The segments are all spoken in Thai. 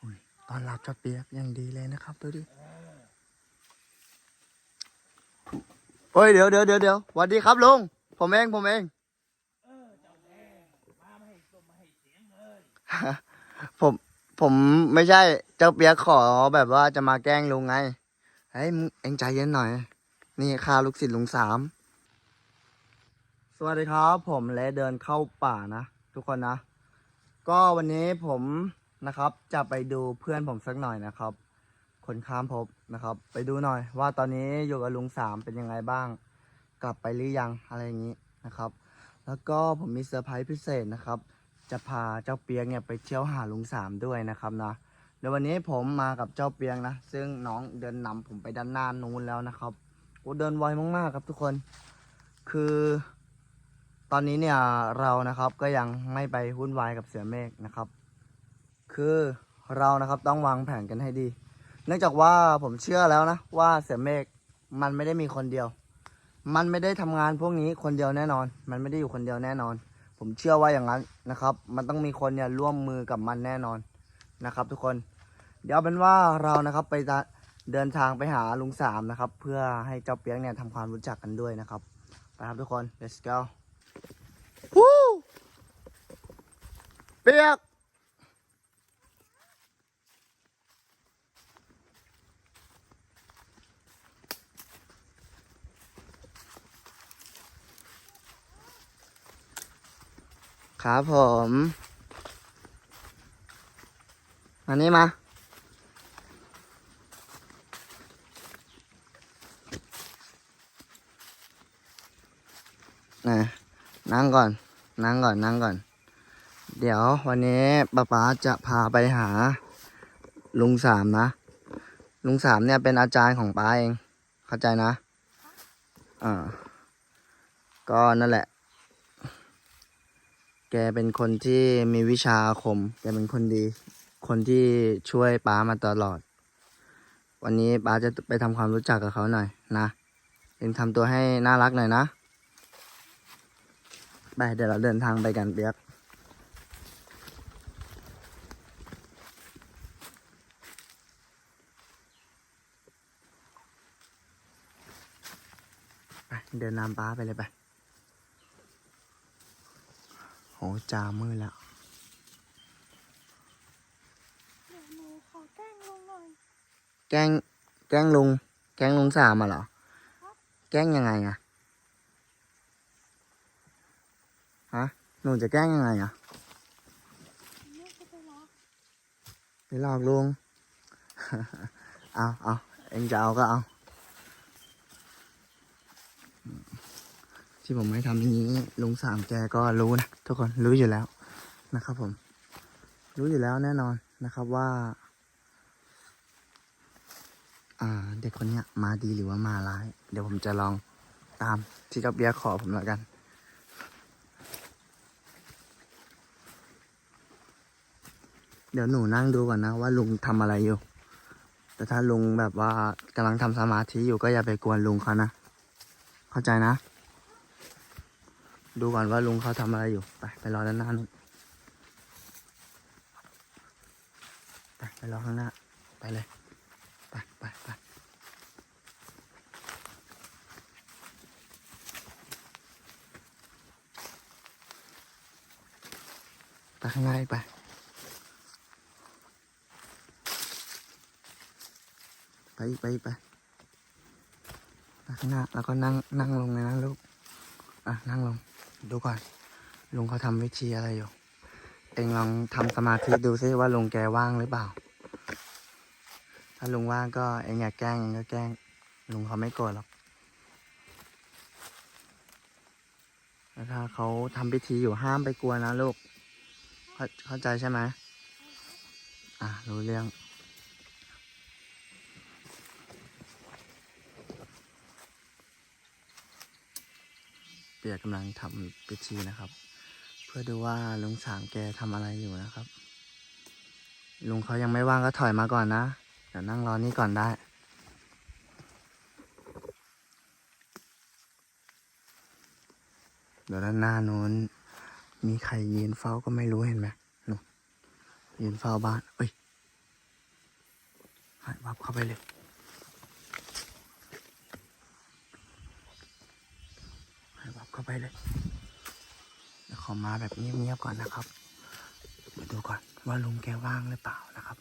อุ้ยตอนรับเจ้าเปียกอย่างดีเลยนะครับดูดิโอ้ยเดี๋ยวเดี๋ยวเดี๋ยวเดี๋ยวสวัสดีครับลุงผมเองผมเองผมผมไม่ใช่เจ้าเปียกขอแบบว่าจะมาแกล้งลุงไงเฮ้ยเอ็งใจเย็นหน่อย นี่ข้าลูกศิษย์ลุงสามสวัสดีครับ ผมและเดินเข้าป่านะ ทุกคนนะ ก็วันนี้ผมนะครับจะไปดูเพื่อนผมสักหน่อยนะครับ คนข้ามภพนะครับ ไปดูหน่อย ว่าตอนนี้อยู่กับลุงสามเป็นยังไงบ้าง กลับไปหรือยังอะไรอย่างนี้นะครับ แล้วก็ผมมีเซอร์ไพรส์พิเศษนะครับ จะพาเจ้าเปียกเนี่ยไปเที่ยวหาลุงสามด้วยนะครับนะเดี๋ยววันนี้ผมมากับเจ้าเปียกนะ ซึ่งน้องเดินนำผมไปด้านหน้านู้นแล้วนะครับโอ้เดินไวมากๆครับทุกคน คือ อนนี้เนี่ยเรานะครับก็ยังไม่ไปวุ่นวายกับเสือเมฆนะครับ คือเรานะครับต้องวางแผนกันให้ดี เนื่องจากว่าผมเชื่อแล้วนะว่าเสือเมฆมันไม่ได้มีคนเดียว มันไม่ได้ทำงานพวกนี้คนเดียวแน่นอน มันไม่ได้อยู่คนเดียวแน่นอน ผมเชื่อว่าอย่างนั้นนะครับ มันต้องมีคนเนี่ยร่วมมือกับมันแน่นอนนะครับ ทุกคน เดี๋ยวเป็นว่าเรานะครับไปเดินทางไปหาลุงสามนะครับ เพื่อให้เจ้าเปียกเนี่ยทำความรู้จักกันด้วยนะครับไปครับทุกคน let's go ฮู้ เปียกครับผมอันนี้มานะนั่งก่อน นั่งก่อน นั่งก่อน เดี๋ยววันนี้ป๊าป๊าจะพาไปหา ลุงสามนะ ลุงสามเนี่ยเป็นอาจารย์ของป้าเอง เข้าใจนะ อ่า ก็นั่นแหละ แกเป็นคนที่มีวิชาอาคม แกเป็นคนดี คนที่ช่วยป้ามาตลอด วันนี้ป้าจะไปทำความรู้จักกับเขาหน่อยนะเองทำตัวให้น่ารักหน่อยนะ ไปเดี๋ยวเราเดินทางไปกันเปียก เดินนำป้าไปเลยไปโหจามืดแล้วเดี๋ยวหนูขอแกล้งลุงหน่อยแกล้งแกล้งลุง แกล้งลุงสามมาเหรอ แกล้งยังไงอะฮะหนูจะแกล้งยังไงอะแม่จะไปรอไปหลอกลุง เอาเอาเองจะเอาก็เอา ที่ผมไม่ทำอย่างนี้ลุงสามแกก็รู้นะทุกคนรู้อยู่แล้วนะครับผม รู้อยู่แล้วแน่นอนนะครับว่า อ่า เด็กคนเนี้ยมาดีหรือว่ามาร้าย เดี๋ยวผมจะลองตามที่เจ้าเบียร์ขอผมแล้วกันเดี๋ยวหนูนั่งดูก่อนนะว่าลุงทำอะไรอยู่ แต่ถ้าลุงแบบว่ากำลังทำสมาธิอยู่ก็อย่าไปกวนลุงเขานะ เข้าใจนะ ดูก่อนว่าลุงเขาทำอะไรอยู่ ไปไปรอด้านหน้านู่นไปไปรอข้างหน้า ไปเลย ไปไปไปไปข้างหน้าไปไปไปไปไปข้างหน้าแล้วก็นั่งนั่งลงเลยนะลูก อะ นั่งลง ดูก่อน ลุงเขาทำวิธีอะไรอยู่ เองลองทำสมาธิดูซิว่าลุงแกว่างหรือเปล่า ถ้าลุงว่างก็เองอยากแกล้งเองก็แกล้ง ลุงเขาไม่โกรธหรอกแล้วถ้าเขาทำพิธีอยู่ห้ามไปกลัวนะลูก เข้าเข้าใจใช่ไหมอะรู้เรื่อง ปียกกำลังทำพิธีนะครับ เพื่อดูว่าลุงสามแกทำอะไรอยู่นะครับ ลุงเขายังไม่ว่างก็ถอยมาก่อนนะ เดี๋ยวนั่งรอนี่ก่อนได้เดี๋ยวด้านหน้านู้นมีใครยืนเฝ้าก็ไม่รู้เห็นไหมนู่นยืนเฝ้าบ้าน เอ้ยหายวับเข้าไปเลยหายวับ เข้าไปเลยเดี๋ยวขอมาแบบเงียบๆก่อนนะครับเดี๋ยวดูก่อนว่าลุงแกว่างหรือเปล่านะครับ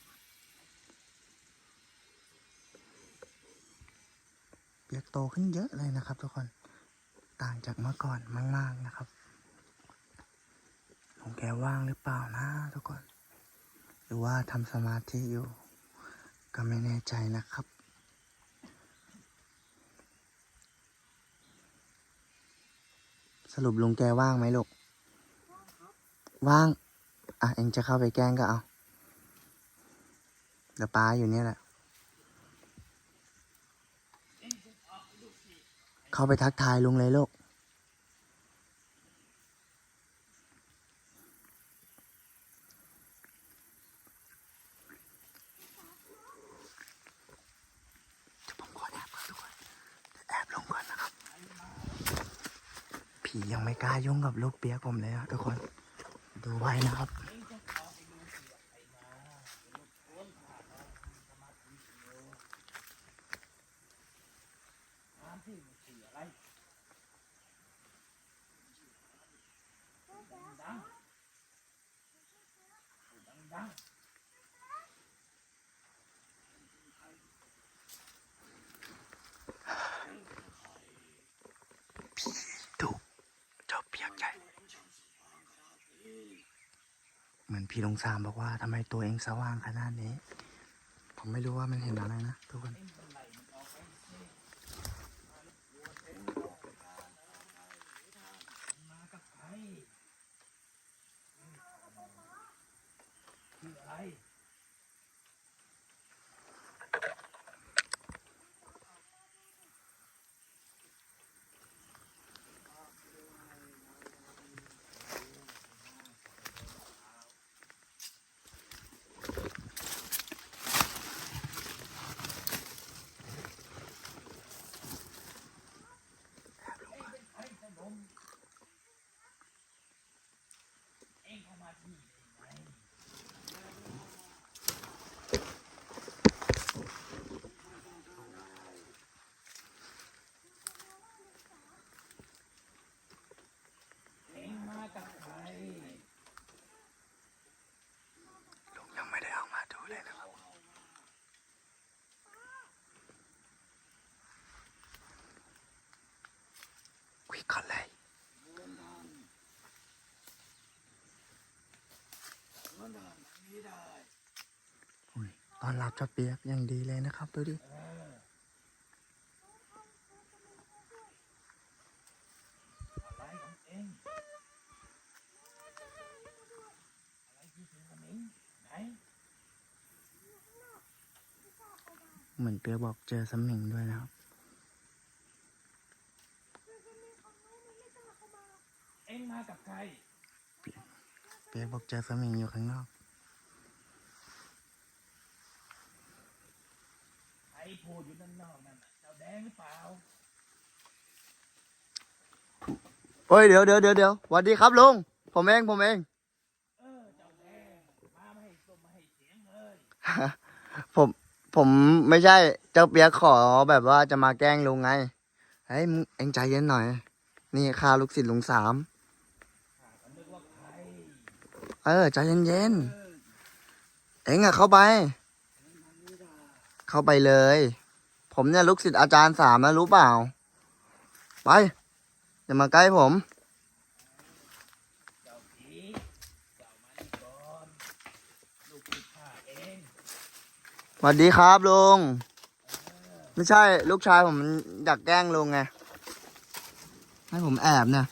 เปียกโตขึ้นเยอะเลยนะครับ ทุกคนต่างจากเมื่อก่อนมากๆนะครับลุงแกว่างหรือเปล่านะทุกคน หรือว่าทำสมาธิอยู่ ก็ไม่แน่ใจนะครับ สรุปลุงแกว่างไหมลูก ว่าง อะ เองจะเข้าไปแกล้งก็เอา เดี๋ยวป้าอยู่เนี่ยแหละ เข้าไปทักทายลุงเลยลูก เดี๋ยวผมขอแอบก่อนทุกคนเดี๋ยวแอบลงก่อนนะครับ ผี ยังไม่กล้ายุ่งกับลูกเปียกผมเลยอะทุกคน ดูไว้นะครับ ดูเจ้าเปียกใหญ่ เหมือน พี่ลงสามบอกว่าทำไมตัวเองสว่างขนาดนี้ ผมไม่รู้ว่ามันเห็นอะไรนะทุกคน ลุงยังไม่ได้เอามาดูเลยนะครับ คุยก่อนเลยตอนรับเจ้าเปียกอย่างดีเลยนะครับดูดิเหมือนเปียบอกเจอสมิงด้วยนะครับ เอ็งมากับใครเปียกบอกเจอสมิงอยู่ข้างนอกใครพูดอยู่ด้านนอกนั่นน่ะเจ้าแดงหรือเปล่าเฮ้ยเดี๋ยวเดี๋ยวเดี๋ยวเดี๋ยวสวัสดีครับลุง ผมเองผมเอง เออเจ้าแดงมาไม่ให้ส้มมาให้เสียงเลยผมผมไม่ใช่เจ้าเปียกขอแบบว่าจะมาแกล้งลุงไง เฮ้ยมึงเอ็งใจเย็นหน่อย นี่ข้าลูกศิษย์ลุงสาม ข้าก็นึกว่าใคร เออใจเย็นๆ เอ็งอะเข้าไป เข้าไปเลย ผมเนี่ยลูกศิษย์อาจารย์สามนะรู้เปล่า ไป อย่ามาใกล้ผมสวัสดีครับลุง ไม่ใช่ลูกชายผมมันอยากแกล้งลุงไง ให้ผมแอบเนี่ย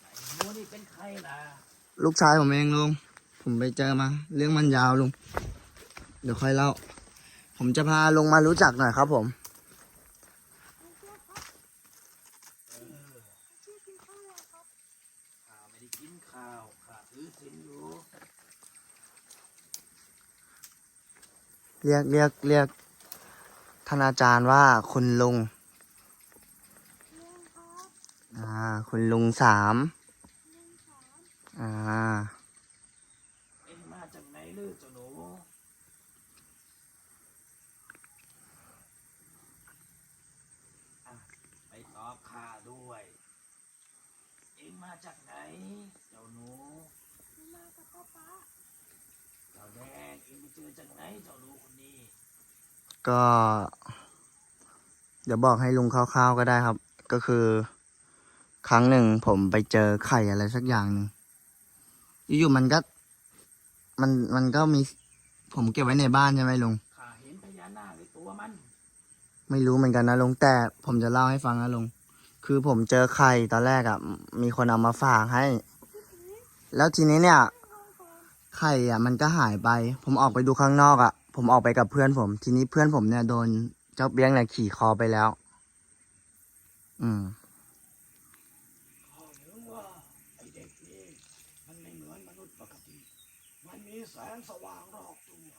ไอ้หนูนี่เป็นใครล่ะ ลูกชายผมเองลุง ผมไปเจอมา เรื่องมันยาวลุง เดี๋ยวค่อยเล่า ผมจะพาลุงมารู้จักหน่อยครับผม ข้าวไม่ได้กินข้าวข้าถือศีลอยู่เรียกเรียกเรียกท่านอาจารย์ว่าคุณลุงเลี้ยงอ่า คุณลุงสาม อ่า เอ็งมาจากไหนลือเจ้าหนูอะไปตอบข้าด้วย เอ็งมาจากไหน เจ้าหนู มากับพ่อป้าเจ้าแดงเอ็งไปเจอจากไหนเจ้าหนูคนนี้ ก็ เดี๋ยวบอกให้ลุงคร่าวๆก็ได้ครับ ก็คือ ครั้งหนึ่งผมไปเจอไข่อะไรสักอย่างหนึ่ง อยู่ๆมันก็ มันมันก็มี ผมเก็บไว้ในบ้านใช่ไหมลุงข้าเห็นพญานาคในตัวมัน ไม่รู้เหมือนกันนะลุงแต่ผมจะเล่าให้ฟังนะลุงคือผมเจอไข่ตอนแรกอะ่ะ มีคนเอามาฝากให้ แล้วทีนี้เนี่ย ไข่อะ มันก็หายไป ผมออกไปดูข้างนอกอะ่ะ ผมออกไปกับเพื่อนผม ทีนี้เพื่อนผมเนี่ยโดนเจ้าเบี้ยงเนี่ยขี่คอไปแล้ว อืม ข้าเห็นว่าไอเด็กนี่มันไม่เหมือนมนุษย์ปกติ มันมีแสงสว่างรอบตัว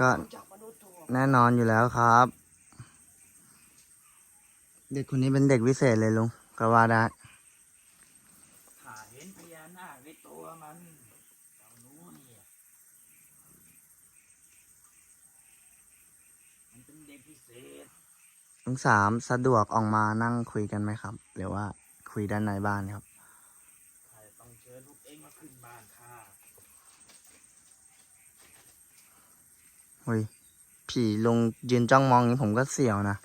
ก็รู้จากมนุษย์ทั่วไปแน่นอนอยู่แล้วครับ เด็กคนนี้เป็นเด็กวิเศษเลยลุงก็ว่าได้ข้าเห็นพญานาคในตัวมันเจ้าหนูเนี่ยมันเป็นเด็กพิเศษลุงสามสะดวกออกมานั่งคุยกันไหมครับ หรือว่าคุยด้านในบ้านครับ ข้าจะต้องเชิญพวกเองมาขึ้นบ้านข้า เฮ้ยผีลุงยืนจ้องมองอย่างนี้ผมก็เสียวนะ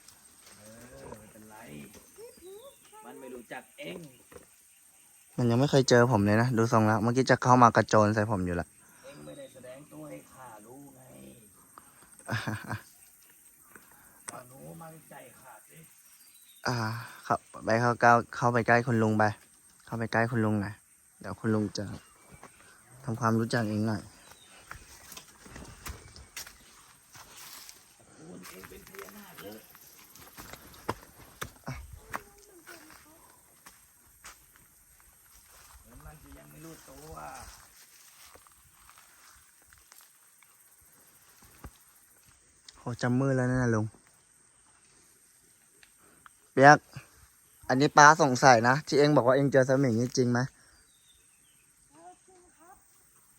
เออไม่เป็นไร มันไม่รู้จักเอง มันยังไม่เคยเจอผมเลยนะ ดูทรงแล้ว เมื่อกี้จะเข้ามากระโจนใส่ผมอยู่ละ เองไม่ได้แสดงตัวให้ข้ารู้ไงเจ้าหนูมาใจข้าสิอ่าครับไปเข้าก้าวเข้าไปใกล้คุณลุงไป เข้าไปใกล้คุณลุงหน่อยเดี๋ยวคุณลุงจะทำความรู้จักเองหน่อย คุณเองเป็นพญานาคเลยเหมือนมันจะยังไม่รู้ตัว โห จำมือแล้วนะลุงเปียก อันนี้ป้าสงสัยนะ ที่เองบอกว่าเองเจอสมิงนี่จริงไหมแล้วจริงครับ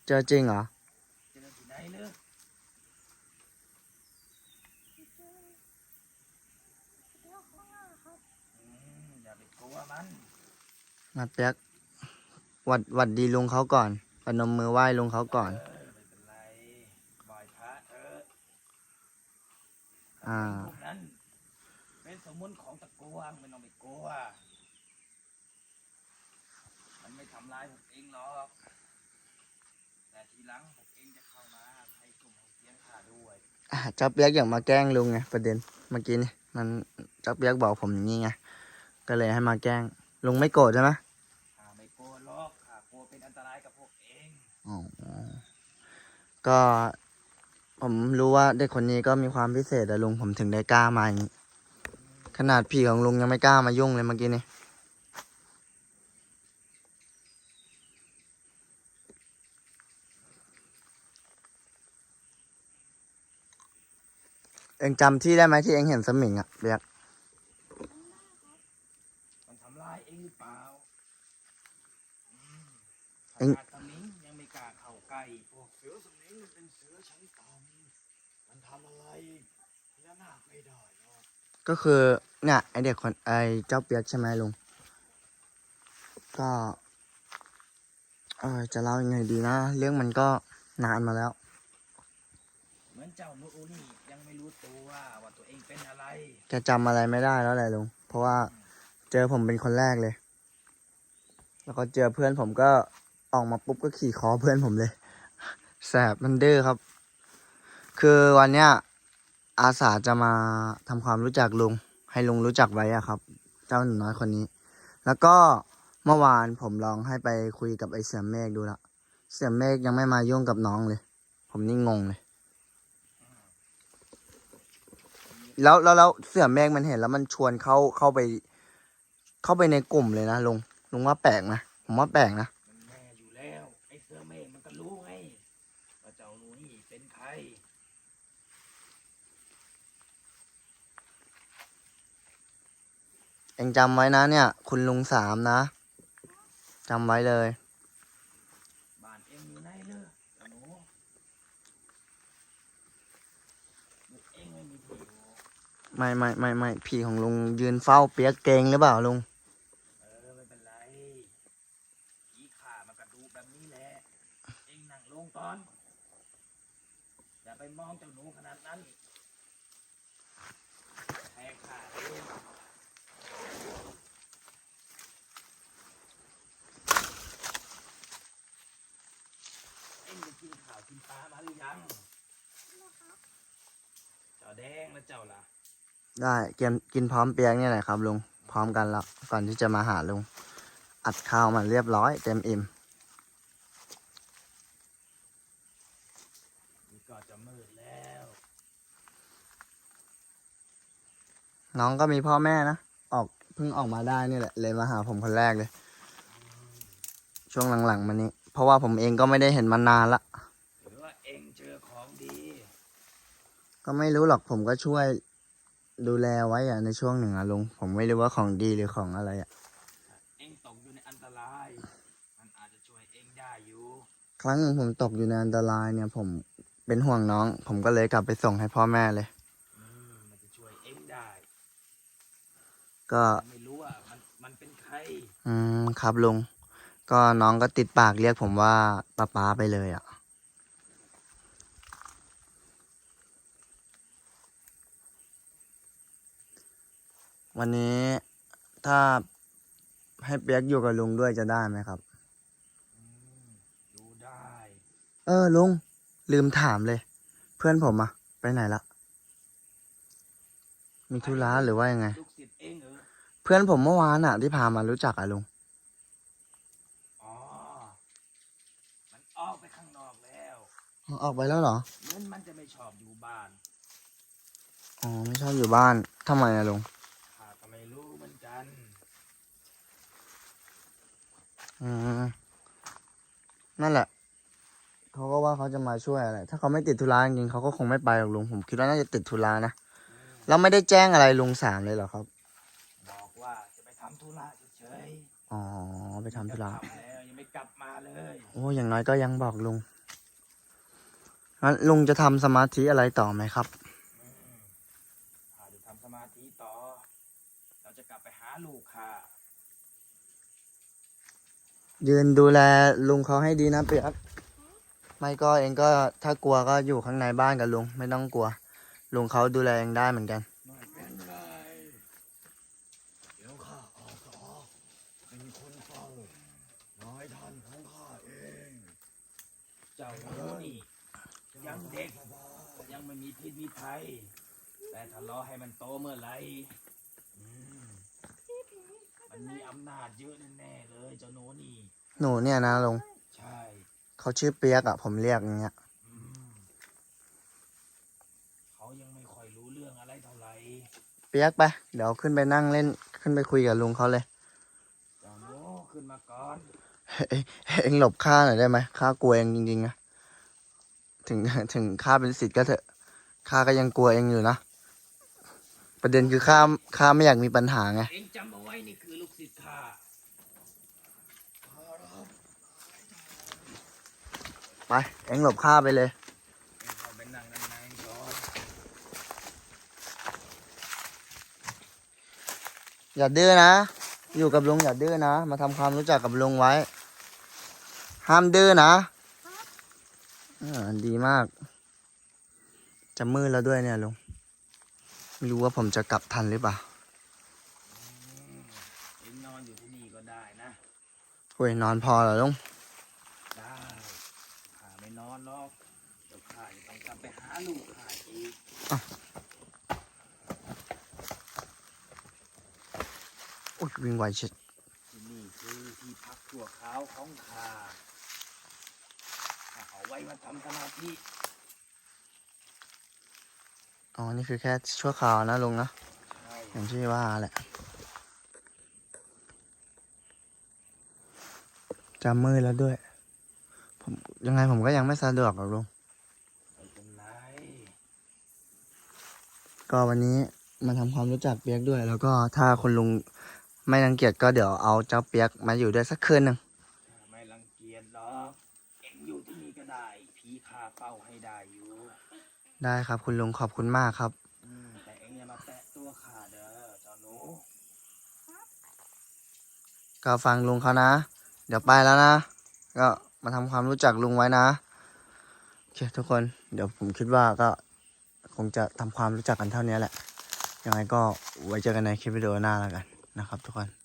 เจอจริงเหรอเจอที่ไหนเนอะที่เจอเดี๋ยวข้างหน้าครับอืมอย่าไปกลัวมันมาเปียกหวัดหวัดดีลุงเขาก่อนปนมมือไหว้ลุงเขาก่อน เออไม่เป็นไรบ่อยพระเถอะ อ่า พวกนั้น เป็นสมุนของตะกวงไม่ต้องไปกลัว มันไม่ทำร้ายพวกเองหรอก แต่ทีหลังพวกเองจะเข้ามาให้กลุ่มของเสียงข้าด้วย อะเจ้าเปียกอยากมาแกล้งลุงไงประเด็นเมื่อกี้นี่มันเจ้าเปียกบอกผมอย่างนี้ไงก็เลยให้มาแกล้งลุงไม่โกรธใช่ไหมข้าไม่กลัวหรอกข้ากลัวเป็นอันตรายกับพวกเอง อ๋อก็ ผมรู้ว่าเด็กคนนี้ก็มีความพิเศษแต่ลุงผมถึงได้กล้ามาอย่างนี้ขนาดพี่ของลุงยังไม่กล้ามายุ่งเลยเมื่อกี้นี่เองจำที่ได้ไหมที่เองเห็นสมิงอะเบียกมันทำร้ายเองหรือเปล่าอืมเอ็งขนาดสมิงยังไม่กล้าเข้าใกล้พวกเสือสมิงมันเป็นเสือชั้นต่ำมันทำอะไรพญานาคไม่ได้หรอ กก็คือเนี่ยไอเด็กคนไอเจ้าเปียกใช่ไหมลุง ก็เออจะเล่ายังไงดีนะ เรื่องมันก็นานมาแล้ว เหมือนเจ้านูอูนี่ยังไม่รู้ตัวว่าตัวเองเป็นอะไร จะจำอะไรไม่ได้แล้วแหละลุง เพราะว่าเจอผมเป็นคนแรกเลย แล้วก็เจอเพื่อนผมก็ออกมาปุ๊บก็ขี่คอเพื่อนผมเลย แสบมันดื้อครับ คือวันเนี้ย อาสาจะมาทำความรู้จักลุง ให้ลุงรู้จักไว้อะครับ เจ้าหนูน้อยคนนี้ แล้วก็เมื่อวานผมลองให้ไปคุยกับไอเสือเมฆดูละเสือเมฆยังไม่มายุ่งกับน้องเลย ผมนี่งงเลย แล้วแล้วแล้วเสือเมฆมันเห็นแล้วมันชวนเข้าเข้าไป เข้าไปในกลุ่มเลยนะลุงลุงว่าแปลกนะผมว่าแปลกนะ เองจำไว้นะเนี่ย คุณลุงสามนะจำไว้เลยไม่ไม่ไม่ไม่ผีของลุงยืนเฝ้าเปียกเกงหรือเปล่าลุงาแดงและเจ้าล่ะได้เกมกินพร้อมเปียกเนี่ยแหละครับลุงพร้อมกันแล้วก่อนที่จะมาหาลุงอัดข้าวมาเรียบร้อยเต็มอิ่มนี่ก็จะมืดแล้ว น้องก็มีพ่อแม่นะออกเพิ่งออกมาได้นี่แหละเลยมาหาผมคนแรกเลย ช่วงหลังๆมานี้ เพราะว่าผมเองก็ไม่ได้เห็นมานานละหรือว่าเอ็งเจอของดี ก็ไม่รู้หรอกผมก็ช่วยดูแลไว้อะในช่วงหนึ่งอะลุง ผมไม่รู้ว่าของดีหรือของอะไรอะเอ็งตกอยู่ในอันตราย มันอาจจะช่วยเอ็งได้อยู่ ครั้งหนึ่งผมตกอยู่ในอันตรายเนี่ย ผมเป็นห่วงน้อง ผมก็เลยกลับไปส่งให้พ่อแม่เลย อืมมันจะช่วยเอ็งได้ ก็ไม่รู้ว่ามันมันเป็นใคร อืมครับลุง ก็น้องก็ติดปากเรียกผมว่าป้าป๊าไปเลยอะ่ วันนี้ถ้าให้เปียกอยู่กับลุงด้วยจะได้ไหมครับอืมดูได้ เออลุงลืมถามเลย เพื่อนผมอะไปไหนละมีธุระหรือว่ายังไง ลูกศิษย์เอ็งเหรอเพื่อนผมเมื่อวานอะที่พามารู้จักอะลุงอ๋อ มันออกไปข้างนอกแล้วออกไปแล้วเหรอเหมือนมันจะไม่ชอบอยู่บ้าน อ๋อไม่ชอบอยู่บ้านทำไมอะลุง ข้าก็ไม่รู้เหมือนกัน อืมนั่นแหละ เขาก็ว่าเขาจะมาช่วยอะไร ถ้าเขาไม่ติดธุระจริงๆเขาก็คงไม่ไปหรอกลุง ผมคิดว่าน่าจะติดธุระนะอืมแล้วไม่ได้แจ้งอะไรลุงสามเลยเหรอครับ บอกว่าจะไปทำธุระเฉยอ๋อ ไปๆทำธุระจค่ำแล้วยังไม่กลับมาเลยโอ้อย่างน้อยก็ยังบอกลุงงั้นลุงจะทำสมาธิอะไรต่อไหมครับ อืมข้าจะทำสมาธิต่อ เราจะกลับไปหาลูกค่ะ ยืนดูแลลุงเขาให้ดีนะเปียกไม่ก็เองก็ถ้ากลัวก็อยู่ข้างในบ้านกับลุงไม่ต้องกลัว ลุงเขาดูแลเองได้เหมือนกันจ้านี่ยังเด็กยังไม่มีพิษมีภัยแต่ถ้ารอให้มันโตเมื่อไหร่ มันมีอำนาจเยอะแน่ๆเลยเจ้าหนูนี่ หนูเนี่ยนะลุงใช่เขาชื่อเปียกอะผมเรียกอย่างเงี้ย อืมเขายังไม่ค่อยรู้เรื่องอะไรเท่าไหร่เปียกไป เดี๋ยวขึ้นไปนั่งเล่นขึ้นไปคุยกับลุงเขาเลย เจ้าหนูขึ้นมาก่อนเอ้ยเองหลบข้าหน่อยได้ไหมข้ากลัวเองจริงๆนะถึงถึงข้าเป็นสิทธิ์ก็เถอะข้าก็ยังกลัวเองอยู่นะ ประเด็นคือข้าข้าไม่อยากมีปัญหาไงเองจำเอาไว้นี่คือลูกศิษย์ข้าไปเองหลบข้าไปเลยเอาไปนั่งด้านในก่อนอย่าดื้อนะ อยู่กับลุงอย่าดื้อนะ มาทำความรู้จักกับลุงไว้ ห้ามดื้อนะอ่าดีมาก จะมืดแล้วด้วยเนี่ยลุง ไม่รู้ว่าผมจะกลับทันหรือเปล่าอืมเองนอนอยู่ที่นี่ก็ได้นะโอ้ยนอนพอเหรอลุงได้ข้าไม่นอนหรอกเดี๋ยวข้าจะต้องกลับไปหาลูกข้าอีกโอ้ยวิ่งไวเช็ดที่นี่คือที่พักชั่วคราวของข้าข้าเอาไว้มาทำสมาธิ อ๋อ นี่คือแค่ชั่วคราวนะลุงนะอย่างที่ว่าแหละจะมืดแล้วด้วย ผมยังไงผมก็ยังไม่สะดวกหรอกลุงก็วันนี้มาทำความรู้จักเปียกด้วย แล้วก็ถ้าคุณลุงไม่รังเกียจก็เดี๋ยวเอาเจ้าเปียกมาอยู่ด้วยสักคืนหนึ่ง ได้ครับ คุณลุงขอบคุณมากครับแต่เองอย่ามาแตะตัวขาเด้อจ้าหนูก็ฟังลุงเขานะ เดี๋ยวไปแล้วนะ ก็มาทำความรู้จักลุงไว้นะโอเคทุกคนเดี๋ยวผมคิดว่าก็คงจะทำความรู้จักกันเท่านี้แหละยังไงก็ไว้เจอกันในคลิปวิดีโอหน้าแล้วกันนะครับ ทุกคน